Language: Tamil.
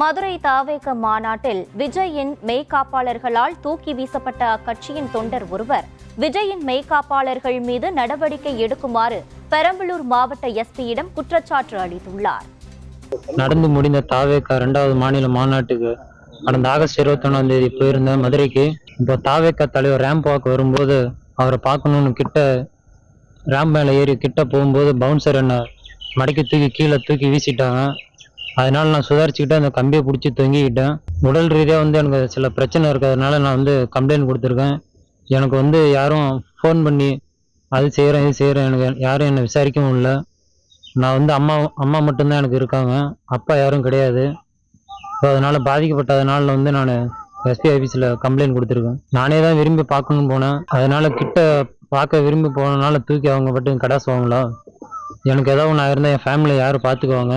மதுரை தாவேக மாநாட்டில் விஜயின் மெய்காப்பாளர்களால் தூக்கி வீசப்பட்ட அக்கட்சியின் தொண்டர் ஒருவர். விஜயின் மெய்காப்பாளர்கள் மீது நடவடிக்கை எடுக்குமாறு பெரம்பலூர் மாவட்ட எஸ்பியிடம் குற்றச்சாட்டு அளித்துள்ளார். நடந்து முடிந்த தாவேக்கா ரெண்டாவது மாநில மாநாட்டுக்கு கடந்த ஆகஸ்ட் இருபத்தொன்னாம் தேதி போயிருந்தேன் மதுரைக்கு இப்போ தாவேக்கா தலைவர் ரேம்ப் வாக் வரும்போது அவரை பார்க்கணும்னு கிட்ட ரேம்ப் மேலே ஏறி கிட்ட போகும்போது பவுன்சர் என்ன மடக்கி தூக்கி கீழே தூக்கி வீசிட்டாங்க. அதனால் நான் சுதாரிச்சுக்கிட்டு அந்த கம்பியை பிடிச்சி தொங்கிக்கிட்டேன். உடல் ரீதியாக வந்து எனக்கு சில பிரச்சனை இருக்கிறதுனால நான் வந்து கம்ப்ளைண்ட் கொடுத்துருக்கேன். எனக்கு வந்து யாரும் ஃபோன் பண்ணி அது செய்கிறேன் இது செய்கிறேன் எனக்கு யாரும் என்னை விசாரிக்கவும் இல்லை. நான் வந்து அம்மா அம்மா மட்டும்தான் எனக்கு இருக்காங்க. அப்பா யாரும் கிடையாது. ஸோ அதனால் பாதிக்கப்பட்டதுனால வந்து நான் எஸ்பி ஆஃபீஸில் கம்ப்ளைண்ட் கொடுத்துருக்கேன். நானே தான் விரும்பி பார்க்கணும்னு போனேன். அதனால் கிட்ட பார்க்க விரும்பி போனதுனால தூக்கி அவங்க மட்டும் கடாசுவாங்களா எனக்கு ஏதாவது ஒன்று இருந்தால் என் ஃபேமிலியை யாரும் பார்த்துக்குவாங்க.